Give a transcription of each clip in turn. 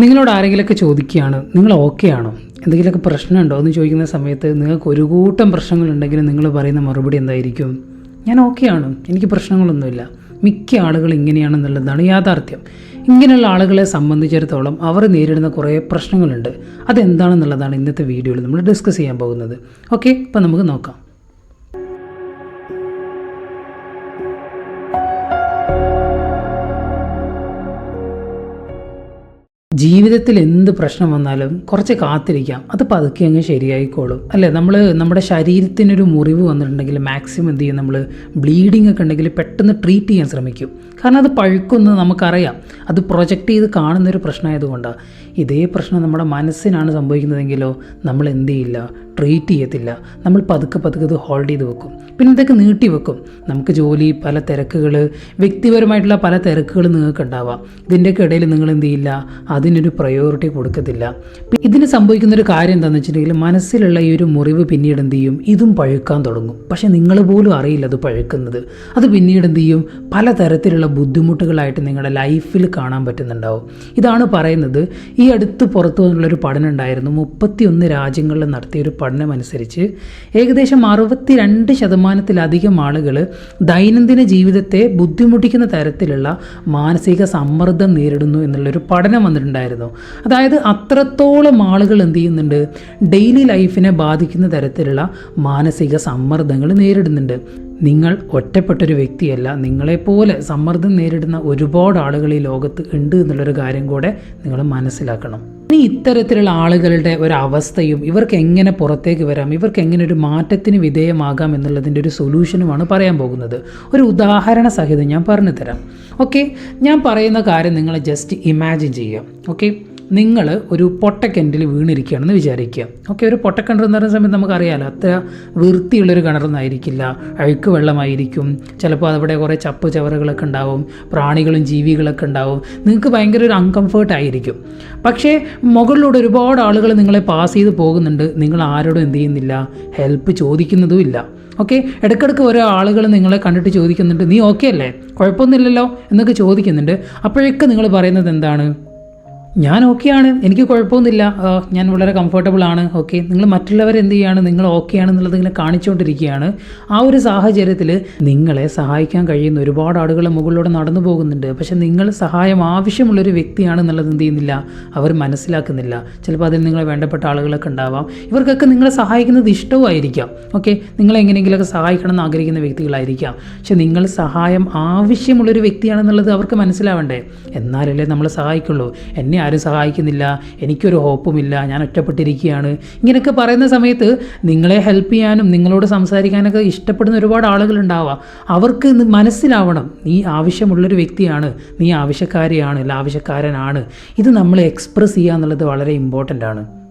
നിങ്ങളോട് ആരെങ്കിലുമൊക്കെ ചോദിക്കുകയാണ് നിങ്ങൾ ഓക്കെ ആണോ? എന്തെങ്കിലുമൊക്കെ പ്രശ്നമുണ്ടോ? എന്ന് ചോദിക്കുന്ന സമയത്ത് നിങ്ങൾക്ക് ഒരു കൂട്ടം പ്രശ്നങ്ങളുണ്ടെങ്കിലും നിങ്ങൾ പറയുന്ന മറുപടി എന്തായിരിക്കും? ഞാൻ ഓക്കെ ആണ് എനിക്ക് പ്രശ്നങ്ങളൊന്നുമില്ല. മിക്ക ആളുകൾ ഇങ്ങനെയാണെന്നുള്ളതാണ് യാഥാർത്ഥ്യം. ഇങ്ങനെയുള്ള ആളുകളെ സംബന്ധിച്ചിടത്തോളം അവർ നേരിടുന്ന കുറേ പ്രശ്നങ്ങളുണ്ട്. അതെന്താണെന്നുള്ളതാണ് ഇന്നത്തെ വീഡിയോയിൽ നമ്മൾ ഡിസ്കസ് ചെയ്യാൻ പോകുന്നത്. ഓക്കെ അപ്പോൾ നമുക്ക് നോക്കാം. ജീവിതത്തിൽ എന്ത് പ്രശ്നം വന്നാലും കുറച്ച് കാത്തിരിക്കാം. അത് പതുക്കെ അങ്ങ് ശരിയായിക്കോളും. അല്ലേ? നമ്മൾ നമ്മുടെ ശരീരത്തിനൊരു മുറിവ് വന്നിട്ടുണ്ടെങ്കിൽ മാക്സിമം എന്ത് ചെയ്യും? നമ്മൾ ബ്ലീഡിംഗ് ഒക്കെ ഉണ്ടെങ്കിൽ പെട്ടെന്ന് ട്രീറ്റ് ചെയ്യാൻ ശ്രമിക്കും. കാരണം അത് പഴുക്കുന്നത് നമുക്കറിയാം. അത് പ്രൊജക്റ്റ് ചെയ്ത് കാണുന്നൊരു പ്രശ്നമായതുകൊണ്ടാണ് ഇതേ പ്രശ്നം നമ്മുടെ മനസ്സിനാണ് സംഭവിക്കുന്നതെങ്കിലോ നമ്മൾ എന്ത് ചെയ്യില്ല ട്രീറ്റ് ചെയ്യത്തില്ല. നമ്മൾ പതുക്കെ പതുക്കെ ഇത് ഹോൾഡ് ചെയ്ത് വെക്കും. പിന്നെ ഇതൊക്കെ നീട്ടി വെക്കും. നമുക്ക് ജോലി പല തിരക്കുകൾ വ്യക്തിപരമായിട്ടുള്ള പല തിരക്കുകൾ നിങ്ങൾക്ക് ഉണ്ടാവാം. ഇതിന്റെയൊക്കെ ഇടയിൽ നിങ്ങൾ എന്ത് ചെയ്യില്ല അതിനൊരു പ്രയോറിറ്റി കൊടുക്കത്തില്ല. ഇതിന് സംഭവിക്കുന്ന ഒരു കാര്യം എന്താണെന്ന് വെച്ചിട്ടുണ്ടെങ്കിൽ മനസ്സിലുള്ള ഈ ഒരു മുറിവ് പിന്നീട് എന്ത് ചെയ്യും? ഇതും പഴുക്കാൻ തുടങ്ങും. പക്ഷെ നിങ്ങൾ പോലും അറിയില്ല അത് പഴുക്കുന്നത്. അത് പിന്നീട് എന്ത് ചെയ്യും? പല തരത്തിലുള്ള ബുദ്ധിമുട്ടുകളായിട്ട് നിങ്ങളുടെ ലൈഫിൽ കാണാൻ പറ്റുന്നുണ്ടാവും. ഇതാണ് പറയുന്നത്. അടുത്ത് പുറത്തു വന്നുള്ളൊരു പഠനം ഉണ്ടായിരുന്നു മുപ്പത്തിയൊന്ന് രാജ്യങ്ങളിൽ നടത്തിയൊരു പഠനം അനുസരിച്ച് ഏകദേശം അറുപത്തി രണ്ട് ശതമാനത്തിലധികം ആളുകൾ ദൈനംദിന ജീവിതത്തെ ബുദ്ധിമുട്ടിക്കുന്ന തരത്തിലുള്ള മാനസിക സമ്മർദ്ദം നേരിടുന്നു എന്നുള്ളൊരു പഠനം വന്നിട്ടുണ്ടായിരുന്നു. അതായത് അത്രത്തോളം ആളുകൾ എന്ത് ചെയ്യുന്നുണ്ട്? ഡെയിലി ലൈഫിനെ ബാധിക്കുന്ന തരത്തിലുള്ള മാനസിക സമ്മർദ്ദങ്ങൾ നേരിടുന്നുണ്ട്. നിങ്ങൾ ഒറ്റപ്പെട്ടൊരു വ്യക്തിയല്ല നിങ്ങളെപ്പോലെ സമ്മർദ്ദം നേരിടുന്ന ഒരുപാട് ആളുകൾ ഈ ലോകത്ത് ഉണ്ട് എന്നുള്ളൊരു കാര്യം കൂടെ നിങ്ങൾ മനസ്സിലാക്കണം. ഇനി ഇത്തരത്തിലുള്ള ആളുകളുടെ ഒരു അവസ്ഥയും ഇവർക്ക് എങ്ങനെ പുറത്തേക്ക് വരാം ഇവർക്ക് എങ്ങനെ ഒരു മാറ്റത്തിന് വിധേയമാകാം എന്നുള്ളതിന്റെ ഒരു സൊല്യൂഷനുമാണ് പറയാൻ പോകുന്നത്. ഒരു ഉദാഹരണ സഹിതം ഞാൻ പറഞ്ഞു തരാം ഓക്കെ? ഞാൻ പറയുന്ന കാര്യം നിങ്ങൾ ജസ്റ്റ് ഇമാജിൻ ചെയ്യാം ഓക്കെ? നിങ്ങൾ ഒരു പൊട്ടക്കിണറ്റിൽ വീണിരിക്കുകയാണെന്ന് വിചാരിക്കുക. ഓക്കെ ഒരു പൊട്ടക്കിണർ എന്ന് പറയുന്ന സമയത്ത് നമുക്കറിയാമല്ലോ അത്ര വൃത്തിയുള്ളൊരു കിണറൊന്നായിരിക്കില്ല. അഴുക്ക് വെള്ളമായിരിക്കും. ചിലപ്പോൾ അവിടെ കുറേ ചപ്പ് ചവറുകളൊക്കെ ഉണ്ടാവും പ്രാണികളും ജീവികളൊക്കെ ഉണ്ടാവും. നിങ്ങൾക്ക് ഭയങ്കര ഒരു അൺകംഫേർട്ട് ആയിരിക്കും. പക്ഷേ മുകളിലൂടെ ഒരുപാട് ആളുകൾ നിങ്ങളെ പാസ് ചെയ്ത് പോകുന്നുണ്ട്. നിങ്ങൾ ആരോടും എന്ത് ചെയ്യുന്നില്ല? ഹെൽപ്പ് ചോദിക്കുന്നതുമില്ല ഓക്കെ ഇടയ്ക്കിടയ്ക്ക് ഓരോ ആളുകൾ നിങ്ങളെ കണ്ടിട്ട് ചോദിക്കുന്നുണ്ട്. നീ ഓക്കെ അല്ലേ? കുഴപ്പമൊന്നുമില്ലല്ലോ? എന്നൊക്കെ ചോദിക്കുന്നുണ്ട്. അപ്പോഴൊക്കെ നിങ്ങൾ പറയുന്നത് എന്താണ്? ഞാൻ ഓക്കെയാണ് എനിക്ക് കുഴപ്പമൊന്നുമില്ല. ഞാൻ വളരെ കംഫർട്ടബിൾ ആണ്. ഓക്കെ നിങ്ങൾ മറ്റുള്ളവർ എന്ത് ചെയ്യാണ്? നിങ്ങൾ ഓക്കെ ആണെന്നുള്ളത് ഇങ്ങനെ കാണിച്ചുകൊണ്ടിരിക്കുകയാണ്. ആ ഒരു സാഹചര്യത്തിൽ നിങ്ങളെ സഹായിക്കാൻ കഴിയുന്ന ഒരുപാട് ആളുകൾ മുകളിലൂടെ നടന്നു പോകുന്നുണ്ട്. പക്ഷെ നിങ്ങൾ സഹായം ആവശ്യമുള്ളൊരു വ്യക്തിയാണെന്നുള്ളത് എന്ത് ചെയ്യുന്നില്ല. അവർ മനസ്സിലാക്കുന്നില്ല. ചിലപ്പോൾ അതിൽ നിങ്ങളെ വേണ്ടപ്പെട്ട ആളുകളൊക്കെ ഉണ്ടാവാം. ഇവർക്കൊക്കെ നിങ്ങളെ സഹായിക്കുന്നത് ഇഷ്ടവുമായിരിക്കാം. ഓക്കെ നിങ്ങളെ എങ്ങനെയെങ്കിലുമൊക്കെ സഹായിക്കണം എന്ന് ആഗ്രഹിക്കുന്ന വ്യക്തികളായിരിക്കാം. പക്ഷെ നിങ്ങൾ സഹായം ആവശ്യമുള്ളൊരു വ്യക്തിയാണെന്നുള്ളത് അവർക്ക് മനസ്സിലാവണ്ടേ? എന്നാലല്ലേ നമ്മൾ സഹായിക്കുള്ളൂ. എന്നെ ആരും സഹായിക്കുന്നില്ല എനിക്കൊരു ഹോപ്പുമില്ല ഞാൻ ഒറ്റപ്പെട്ടിരിക്കുകയാണ്. ഇങ്ങനെയൊക്കെ പറയുന്ന സമയത്ത് നിങ്ങളെ ഹെൽപ്പ് ചെയ്യാനും നിങ്ങളോട് സംസാരിക്കാനൊക്കെ ഇഷ്ടപ്പെടുന്ന ഒരുപാട് ആളുകളുണ്ടാവാം അവർക്ക് മനസ്സിലാവണം നീ ആവശ്യമുള്ളൊരു വ്യക്തിയാണ് നീ ആവശ്യക്കാരിയാണ് അല്ല ആവശ്യക്കാരനാണ് ഇത് നമ്മൾ എക്സ്പ്രസ് ചെയ്യുക എന്നുള്ളത് വളരെ ഇമ്പോർട്ടന്റ് ആണ്.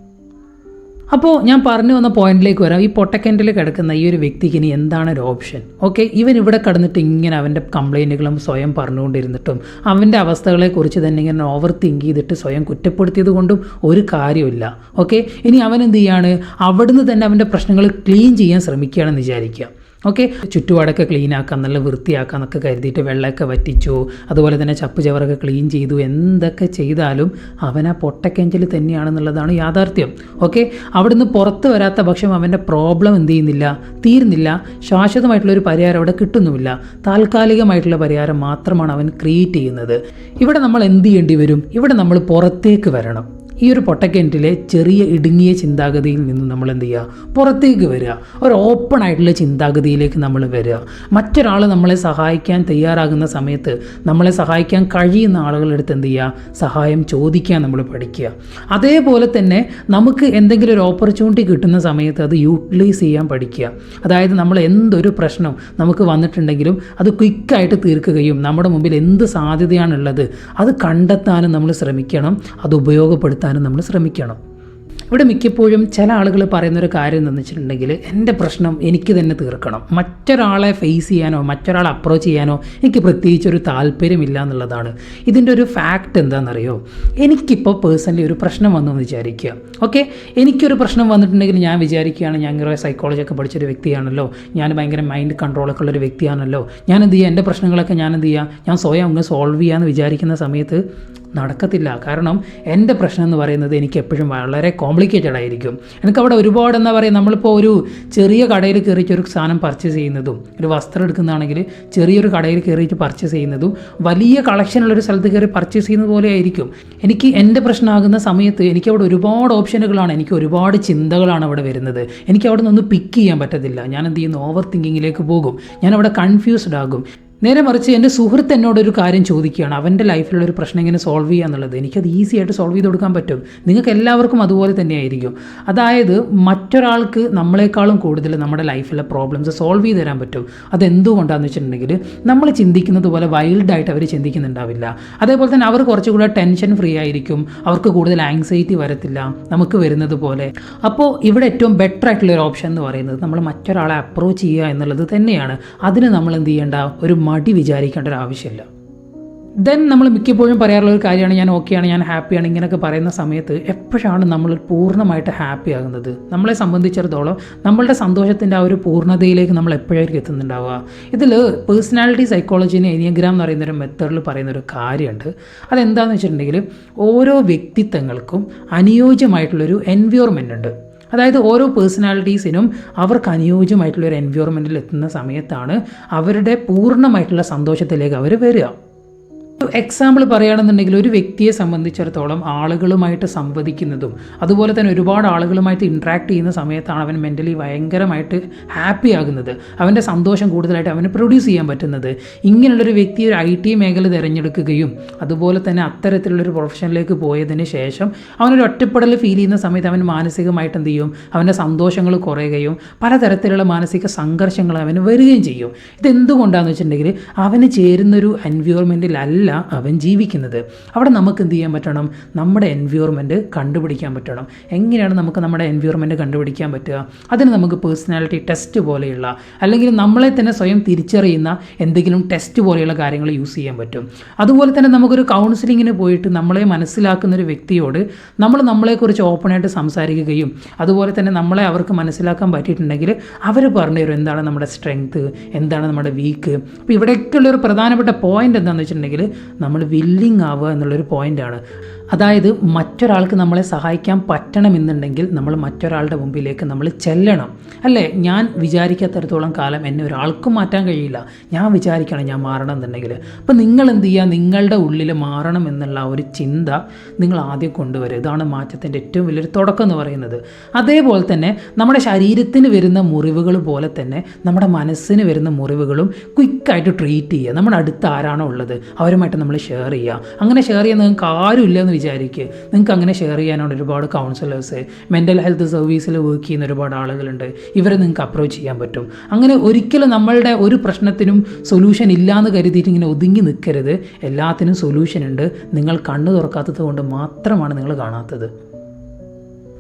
അപ്പോൾ ഞാൻ പറഞ്ഞു വന്ന പോയിന്റിലേക്ക് വരാം. ഈ പൊട്ടക്കിണറ്റിൽ കിടക്കുന്ന ഈ ഒരു വ്യക്തിക്ക് ഇനി എന്താണ് ഒരു ഓപ്ഷൻ? ഓക്കെ ഇവൻ ഇവിടെ കിടന്നിട്ട് ഇങ്ങനെ അവന്റെ കംപ്ലൈന്റുകളും സ്വയം പറഞ്ഞുകൊണ്ടിരുന്നിട്ടും അവന്റെ അവസ്ഥകളെക്കുറിച്ച് തന്നെ ഇങ്ങനെ ഓവർ തിങ്ക് ചെയ്തിട്ട് സ്വയം കുറ്റപ്പെടുത്തിയത് കൊണ്ടും ഒരു കാര്യമില്ല ഓക്കെ ഇനി അവൻ എന്ത് ചെയ്യാണ്? അവിടുന്ന് തന്നെ അവന്റെ പ്രശ്നങ്ങൾ ക്ലീൻ ചെയ്യാൻ ശ്രമിക്കുകയാണെന്ന് വിചാരിക്കുക. ഓക്കെ? ചുറ്റുപാടൊക്കെ ക്ലീൻ ആക്കാം നല്ല വൃത്തിയാക്കാം എന്നൊക്കെ കരുതിയിട്ട് വെള്ളമൊക്കെ വറ്റിച്ചു. അതുപോലെ തന്നെ ചപ്പ് ചവറൊക്കെ ക്ലീൻ ചെയ്തു. എന്തൊക്കെ ചെയ്താലും അവൻ ആ പൊട്ടക്കെഞ്ചിൽ തന്നെയാണെന്നുള്ളതാണ് യാഥാർത്ഥ്യം. ഓക്കെ? അവിടുന്ന് പുറത്ത് വരാത്ത പക്ഷം അവന്റെ പ്രോബ്ലം എന്ത് ചെയ്യുന്നില്ല? തീരുന്നില്ല. ശാശ്വതമായിട്ടുള്ള ഒരു പരിഹാരം അവിടെ കിട്ടുന്നുമില്ല. താൽക്കാലികമായിട്ടുള്ള പരിഹാരം മാത്രമാണ് അവൻ ക്രിയേറ്റ് ചെയ്യുന്നത്. ഇവിടെ നമ്മൾ എന്ത് ചെയ്യേണ്ടി വരും? ഇവിടെ നമ്മൾ പുറത്തേക്ക് വരണം. ഈ ഒരു പൊട്ടക്കിണറ്റിലെ ചെറിയ ഇടുങ്ങിയ ചിന്താഗതിയിൽ നിന്ന് നമ്മൾ എന്ത് ചെയ്യുക? പുറത്തേക്ക് വരിക. ഒരു ഓപ്പൺ ആയിട്ടുള്ള ചിന്താഗതിയിലേക്ക് നമ്മൾ വരിക. മറ്റൊരാൾ നമ്മളെ സഹായിക്കാൻ തയ്യാറാകുന്ന സമയത്ത് നമ്മളെ സഹായിക്കാൻ കഴിയുന്ന ആളുകളുടെ അടുത്ത് എന്ത് ചെയ്യുക? സഹായം ചോദിക്കാൻ നമ്മൾ പഠിക്കുക. അതേപോലെ തന്നെ നമുക്ക് എന്തെങ്കിലും ഒരു ഓപ്പർച്യൂണിറ്റി കിട്ടുന്ന സമയത്ത് അത് യൂട്ടിലൈസ് ചെയ്യാൻ പഠിക്കുക. അതായത് നമ്മൾ എന്തൊരു പ്രശ്നം നമുക്ക് വന്നിട്ടുണ്ടെങ്കിലും അത് ക്വിക്കായിട്ട് തീർക്കുകയും നമ്മുടെ മുമ്പിൽ എന്ത് സാധ്യതയാണുള്ളത് അത് കണ്ടെത്താനും നമ്മൾ ശ്രമിക്കണം. അത് ഉപയോഗപ്പെടുത്താനും നമ്മൾ ശ്രമിക്കണം. ഇവിടെ മിക്കപ്പോഴും ചില ആളുകൾ പറയുന്ന ഒരു കാര്യം എന്താണെന്ന് വെച്ചിട്ടുണ്ടെങ്കിൽ എന്റെ പ്രശ്നം എനിക്ക് തന്നെ തീർക്കണം. മറ്റൊരാളെ ഫേസ് ചെയ്യാനോ മറ്റൊരാളെ അപ്രോച്ച് ചെയ്യാനോ എനിക്ക് പ്രത്യേകിച്ച് ഒരു താല്പര്യമില്ല എന്നുള്ളതാണ്. ഇതിന്റെ ഒരു ഫാക്റ്റ് എന്താണെന്നറിയോ എനിക്കിപ്പോൾ പേഴ്സണലി ഒരു പ്രശ്നം വന്നു എന്ന് വിചാരിക്കുക. ഓക്കെ എനിക്കൊരു പ്രശ്നം വന്നിട്ടുണ്ടെങ്കിൽ ഞാൻ വിചാരിക്കുകയാണ് ഞാൻ ഇങ്ങനെ സൈക്കോളജി ഒക്കെ പഠിച്ചൊരു വ്യക്തിയാണല്ലോ. ഞാൻ ഭയങ്കര മൈൻഡ് കൺട്രോളൊക്കെ ഉള്ളൊരു വ്യക്തിയാണല്ലോ. ഞാൻ ചെയ്യുക എന്റെ പ്രശ്നങ്ങളൊക്കെ ഞാൻ ചെയ്യുക ഞാൻ സ്വയം അങ്ങ് സോൾവ് ചെയ്യാമെന്ന് വിചാരിക്കുന്ന സമയത്ത് നടക്കത്തില്ല. കാരണം എന്റെ പ്രശ്നം എന്ന് പറയുന്നത് എനിക്ക് എപ്പോഴും വളരെ കോംപ്ലിക്കേറ്റഡ് ആയിരിക്കും. എനിക്ക് എനിക്കവിടെ ഒരുപാട് എന്താ പറയുക നമ്മളിപ്പോൾ ഒരു ചെറിയ കടയിൽ കയറിയിട്ട് ഒരു സാധനം പർച്ചേസ് ചെയ്യുന്നതും ഒരു വസ്ത്രം എടുക്കുന്നതാണെങ്കിൽ ചെറിയൊരു കടയിൽ കയറിയിട്ട് പർച്ചേസ് ചെയ്യുന്നതും വലിയ കളക്ഷനുള്ളൊരു സ്ഥലത്ത് കയറി പർച്ചേസ് ചെയ്യുന്നത് പോലെ ആയിരിക്കും. എനിക്ക് എന്റെ പ്രശ്നമാകുന്ന സമയത്ത് എനിക്ക് അവിടെ ഒരുപാട് ഓപ്ഷനുകളാണ് എനിക്ക് ഒരുപാട് ചിന്തകളാണ് അവിടെ വരുന്നത്. എനിക്ക് അവിടെ നിന്ന് പിക്ക് ചെയ്യാൻ പറ്റത്തില്ല. ഞാൻ എന്ത് ചെയ്യുന്നു? ഓവർ തിങ്കിങ്ങിലേക്ക് പോകും. ഞാൻ അവിടെ കൺഫ്യൂസ്ഡ് ആകും. നേരെ മറിച്ച് എന്റെ സുഹൃത്ത് എന്നോടൊരു കാര്യം ചോദിക്കുകയാണ്. അവന്റെ ലൈഫിലുള്ള ഒരു പ്രശ്നം എങ്ങനെ സോൾവ് ചെയ്യുക എന്നുള്ളത്. എനിക്കത് ഈസി ആയിട്ട് സോൾവ് ചെയ്ത് കൊടുക്കാൻ പറ്റും. നിങ്ങൾക്ക് എല്ലാവർക്കും അതുപോലെ തന്നെയായിരിക്കും. അതായത് മറ്റൊരാൾക്ക് നമ്മളെക്കാളും കൂടുതൽ നമ്മുടെ ലൈഫിലെ പ്രോബ്ലംസ് സോൾവ് ചെയ്ത് തരാൻ പറ്റും. അതെന്തുകൊണ്ടാണെന്ന് വെച്ചിട്ടുണ്ടെങ്കിൽ നമ്മൾ ചിന്തിക്കുന്നത് പോലെ വൈൽഡായിട്ട് അവർ ചിന്തിക്കുന്നുണ്ടാവില്ല. അതേപോലെ തന്നെ അവർ കുറച്ചുകൂടെ ടെൻഷൻ ഫ്രീ ആയിരിക്കും. അവർക്ക് കൂടുതൽ ആങ്സൈറ്റി വരത്തില്ല. നമുക്ക് വരുന്നത് പോലെ. അപ്പോൾ ഇവിടെ ഏറ്റവും ബെറ്റർ ആയിട്ടുള്ള ഒരു ഓപ്ഷൻ എന്ന് പറയുന്നത് നമ്മൾ മറ്റൊരാളെ അപ്രോച്ച് ചെയ്യുക എന്നുള്ളത് തന്നെയാണ്. അതിന് നമ്മൾ എന്ത് ചെയ്യേണ്ട? ഒരു മടി വിചാരിക്കേണ്ട ഒരു ആവശ്യമില്ല. ദെൻ നമ്മൾ മിക്കപ്പോഴും പറയാറുള്ള ഒരു കാര്യമാണ് ഞാൻ ഓക്കെയാണ് ഞാൻ ഹാപ്പിയാണ് ഇങ്ങനെയൊക്കെ പറയുന്ന സമയത്ത് എപ്പോഴാണ് നമ്മൾ പൂർണമായിട്ട് ഹാപ്പി ആകുന്നത്? നമ്മളെ സംബന്ധിച്ചിടത്തോളം നമ്മളുടെ സന്തോഷത്തിന്റെ ആ ഒരു പൂർണതയിലേക്ക് നമ്മൾ എപ്പോഴായിരിക്കും എത്തുന്നുണ്ടാവുക? ഇതിൽ പേഴ്സണാലിറ്റി സൈക്കോളജീനെ എനിയഗ്രാം എന്ന് പറയുന്നൊരു മെത്തേഡിൽ പറയുന്ന ഒരു കാര്യമുണ്ട്. അതെന്താണെന്ന് വെച്ചിട്ടുണ്ടെങ്കിൽ ഓരോ വ്യക്തിത്വങ്ങൾക്കും അനുയോജ്യമായിട്ടുള്ളൊരു എൻവയോൺമെന്റ് ഉണ്ട്. അതായത് ഓരോ പേഴ്സണാലിറ്റീസിനും അവർക്ക് അനുയോജ്യമായിട്ടുള്ള ഒരു എൻവയോൺമെന്റിൽ എത്തുന്ന സമയത്താണ് അവരുടെ പൂർണമായിട്ടുള്ള സന്തോഷത്തിലേക്ക് അവർ വരിക. എക്സാമ്പിൾ പറയുകയാണെന്നുണ്ടെങ്കിൽ ഒരു വ്യക്തിയെ സംബന്ധിച്ചിടത്തോളം ആളുകളുമായിട്ട് സംവദിക്കുന്നതും അതുപോലെ തന്നെ ഒരുപാട് ആളുകളുമായിട്ട് ഇൻട്രാക്ട് ചെയ്യുന്ന സമയത്താണ് അവൻ മെന്റലി ഭയങ്കരമായിട്ട് ഹാപ്പി ആകുന്നത്. അവന്റെ സന്തോഷം കൂടുതലായിട്ട് അവന് പ്രൊഡ്യൂസ് ചെയ്യാൻ പറ്റുന്നത്. ഇങ്ങനെയുള്ളൊരു വ്യക്തി ഒരു ഐ ടി മേഖല തിരഞ്ഞെടുക്കുകയും അതുപോലെ തന്നെ അത്തരത്തിലുള്ളൊരു പ്രൊഫഷനിലേക്ക് പോയതിന് ശേഷം അവനൊരു ഒറ്റപ്പെടൽ ഫീൽ ചെയ്യുന്ന സമയത്ത് അവൻ മാനസികമായിട്ട് എന്ത് ചെയ്യും? അവന്റെ സന്തോഷങ്ങൾ കുറയുകയും പലതരത്തിലുള്ള മാനസിക സംഘർഷങ്ങൾ അവന് വരികയും ചെയ്യും. ഇതെന്തുകൊണ്ടാണെന്ന് വെച്ചിട്ടുണ്ടെങ്കിൽ അവന് ചേരുന്നൊരു എൻവയോൺമെന്റിലല്ല അവൻ ജീവിക്കുന്നത്. അവിടെ നമുക്ക് എന്ത് ചെയ്യാൻ പറ്റണം? നമ്മുടെ എൻവയോൺമെന്റ് കണ്ടുപിടിക്കാൻ പറ്റണം. എങ്ങനെയാണ് നമുക്ക് നമ്മുടെ എൻവയോൺമെന്റ് കണ്ടുപിടിക്കാൻ പറ്റുക? അതിന് നമുക്ക് പേഴ്സണാലിറ്റി ടെസ്റ്റ് പോലെയുള്ള അല്ലെങ്കിൽ നമ്മളെ തന്നെ സ്വയം തിരിച്ചറിയുന്ന എന്തെങ്കിലും ടെസ്റ്റ് പോലെയുള്ള കാര്യങ്ങൾ യൂസ് ചെയ്യാൻ പറ്റും. അതുപോലെ തന്നെ നമുക്കൊരു കൗൺസിലിങ്ങിന് പോയിട്ട് നമ്മളെ മനസ്സിലാക്കുന്ന ഒരു വ്യക്തിയോട് നമ്മൾ നമ്മളെക്കുറിച്ച് ഓപ്പണായിട്ട് സംസാരിക്കുകയും അതുപോലെ തന്നെ നമ്മളെ അവർക്ക് മനസ്സിലാക്കാൻ പറ്റിയിട്ടുണ്ടെങ്കിൽ അവർ പറഞ്ഞു തരും എന്താണ് നമ്മുടെ സ്ട്രെങ്ത് എന്താണ് നമ്മുടെ വീക്ക് അപ്പോൾ ഇവിടെയൊക്കെയുള്ള ഒരു പ്രധാനപ്പെട്ട പോയിന്റ് എന്താണെന്ന് വെച്ചിട്ടുണ്ടെങ്കിൽ നമ്മൾ വില്ലിങ് ആവുക എന്നുള്ളൊരു പോയിന്റാണ് അതായത് മറ്റൊരാൾക്ക് നമ്മളെ സഹായിക്കാൻ പറ്റണമെന്നുണ്ടെങ്കിൽ നമ്മൾ മറ്റൊരാളുടെ മുമ്പിലേക്ക് നമ്മൾ ചെല്ലണം. അല്ലേ? ഞാൻ വിചാരിക്കാത്തടത്തോളം കാലം എന്നെ ഒരാൾക്കും മാറ്റാൻ കഴിയില്ല. ഞാൻ വിചാരിക്കണം ഞാൻ മാറണം എന്നുണ്ടെങ്കിൽ. അപ്പോൾ നിങ്ങൾ എന്ത് ചെയ്യുക? നിങ്ങളുടെ ഉള്ളിൽ മാറണം എന്നുള്ള ഒരു ചിന്ത നിങ്ങൾ ആദ്യം കൊണ്ടുവരിക. ഇതാണ് മാറ്റത്തിന്റെ ഏറ്റവും വലിയൊരു തുടക്കം എന്ന് പറയുന്നത്. അതേപോലെ തന്നെ നമ്മുടെ ശരീരത്തിന് വരുന്ന മുറിവുകൾ പോലെ തന്നെ നമ്മുടെ മനസ്സിന് വരുന്ന മുറിവുകളും ക്വിക്കായിട്ട് ട്രീറ്റ് ചെയ്യുക. നമ്മുടെ അടുത്ത് ആരാണോ ഉള്ളത്. അവരുമായിട്ട് നമ്മൾ ഷെയർ ചെയ്യുക അങ്ങനെ ഷെയർ ചെയ്യാൻ നിങ്ങൾക്ക് ആരുമില്ല എന്ന് വിചാരിക്കുക നിങ്ങൾക്ക് അങ്ങനെ ഷെയർ ചെയ്യാനാണ് ഒരുപാട് കൗൺസിലേഴ്സ് മെന്റൽ ഹെൽത്ത് സർവീസിൽ വർക്ക് ചെയ്യുന്ന ഒരുപാട് ആളുകളുണ്ട്. ഇവരെ നിങ്ങൾക്ക് അപ്രോച്ച് ചെയ്യാൻ പറ്റും. അങ്ങനെ ഒരിക്കലും നമ്മളുടെ ഒരു പ്രശ്നത്തിനും സൊല്യൂഷൻ ഇല്ലയെന്ന് കരുതിയിട്ട് ഇങ്ങനെ ഒതുങ്ങി നിൽക്കരുത് എല്ലാത്തിനും സൊല്യൂഷൻ ഉണ്ട്. നിങ്ങൾ കണ്ണു തുറക്കാത്തത് കൊണ്ട് മാത്രമാണ് നിങ്ങൾ കാണാത്തത്.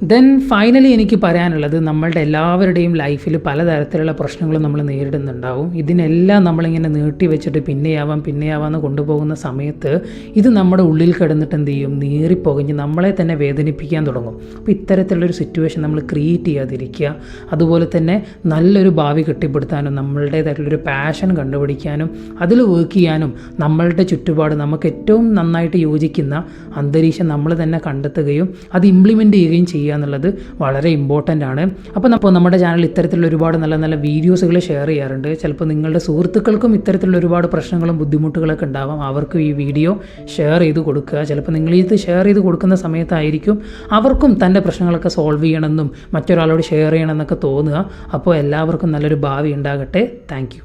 ദെൻ ഫൈനലി എനിക്ക് പറയാനുള്ളത് നമ്മളുടെ എല്ലാവരുടെയും ലൈഫിൽ പലതരത്തിലുള്ള പ്രശ്നങ്ങളും നമ്മൾ നേരിടുന്നുണ്ടാവും. ഇതിനെല്ലാം നമ്മളിങ്ങനെ നീട്ടി വെച്ചിട്ട് പിന്നെയാവാം എന്ന് കൊണ്ടുപോകുന്ന സമയത്ത് ഇത് നമ്മുടെ ഉള്ളിൽ കിടന്നിട്ട് എന്ത് ചെയ്യും? നീറിപ്പൊകഞ്ഞ് നമ്മളെ തന്നെ വേദനിപ്പിക്കാൻ തുടങ്ങും. അപ്പോൾ ഇത്തരത്തിലുള്ളൊരു സിറ്റുവേഷൻ നമ്മൾ ക്രിയേറ്റ് ചെയ്യാതിരിക്കുക. അതുപോലെ തന്നെ നല്ലൊരു ഭാവി കെട്ടിപ്പടുത്താനും നമ്മളുടേതായിട്ടുള്ളൊരു പാഷൻ കണ്ടുപിടിക്കാനും അതിൽ വർക്ക് ചെയ്യാനും നമ്മളുടെ ചുറ്റുപാട് നമുക്ക് ഏറ്റവും നന്നായിട്ട് യോജിക്കുന്ന അന്തരീക്ഷം നമ്മൾ തന്നെ കണ്ടെത്തുകയും അത് ഇംപ്ലിമെന്റ് ചെയ്യുകയും ചെയ്യുക എന്നുള്ളത് വളരെ ഇമ്പോർട്ടന്റ് ആണ്. അപ്പോൾ അപ്പോൾ നമ്മുടെ ചാനൽ ഇത്തരത്തിലുള്ള ഒരുപാട് നല്ല നല്ല വീഡിയോസുകൾ ഷെയർ ചെയ്യാറുണ്ട്. ചിലപ്പോൾ നിങ്ങളുടെ സുഹൃത്തുക്കൾക്കും ഇത്തരത്തിലുള്ള ഒരുപാട് പ്രശ്നങ്ങളും ബുദ്ധിമുട്ടുകളൊക്കെ ഉണ്ടാവാം. അവർക്കും ഈ വീഡിയോ ഷെയർ ചെയ്ത് കൊടുക്കുക. ചിലപ്പോൾ നിങ്ങൾ ഇത് ഷെയർ ചെയ്ത് കൊടുക്കുന്ന സമയത്തായിരിക്കും അവർക്കും തന്റെ പ്രശ്നങ്ങളൊക്കെ സോൾവ് ചെയ്യണമെന്നും മറ്റൊരാളോട് ഷെയർ ചെയ്യണമെന്നൊക്കെ തോന്നുക. അപ്പോൾ എല്ലാവർക്കും നല്ലൊരു ഭാവി ഉണ്ടാകട്ടെ. താങ്ക്